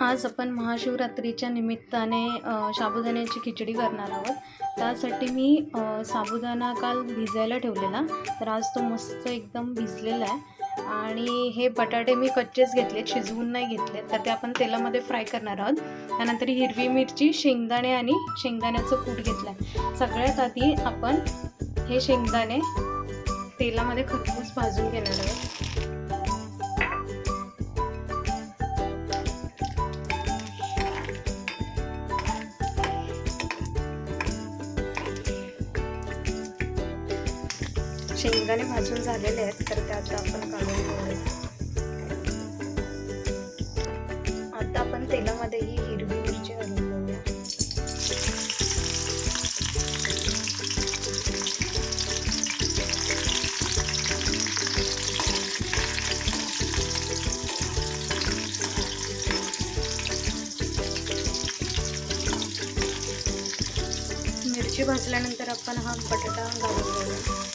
आज आपण महाशिवरात्रीच्या निमित्ताने साबुदाण्याची खिचडी करणार आहोत. त्यासाठी मी साबुदाणा काल भिजायला ठेवलेला. तर आज तो मस्त एकदम भिजलेला आहे. आणि हे बटाटे मी कच्चेच घेतले शिजवून नाही घेतले तर ते आपण तेलामध्ये फ्राय करणार आहोत. त्यानंतर हिरवी मिरची शेंगदाणे आणि शेंगदाण्याचं कूट घेतलं आहे सगळ्यात आधी आपण हे शेंगदाणे तेलामध्ये खरपूस भाजून घेणार आहोत. शेंगदाणे भाजून झालेले आहेत तर ते आता आपण काढून घेऊया. आता आपण तेलामध्ये ही हिरवी मिरची घालून घेऊया. मिरची भाजल्यानंतर आपण हा बटाटा घालून घेऊया.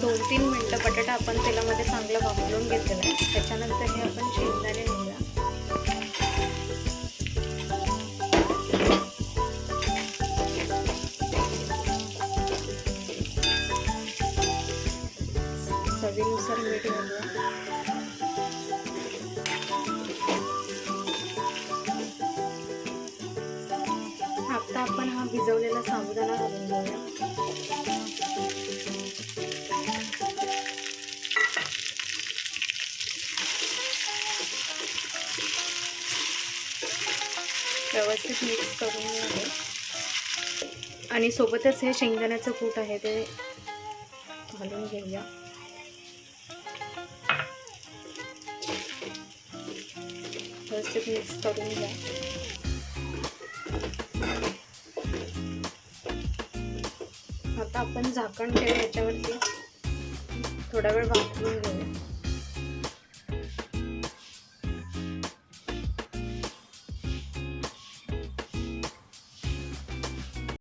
दोन तीन मिनटं बटाटा आपण तेलामध्ये चांगलं वापरून घेतलेलं आहे. त्याच्यानंतर हे आपण शेंगदाणे घेऊया चवीनुसार मीठ घालूया. आता आपण हा भिजवलेला साबुदाणा घालून घेऊया. व्यवस्थित मिक्स करून घ्यावे आणि सोबतच हे शेंगदाण्याचं कूट आहे ते घालून घेऊया. व्यवस्थित मिक्स करून घ्या. आता आपण झाकण ठेवून याच्यावरती थोडा वेळ वापरून घेऊया.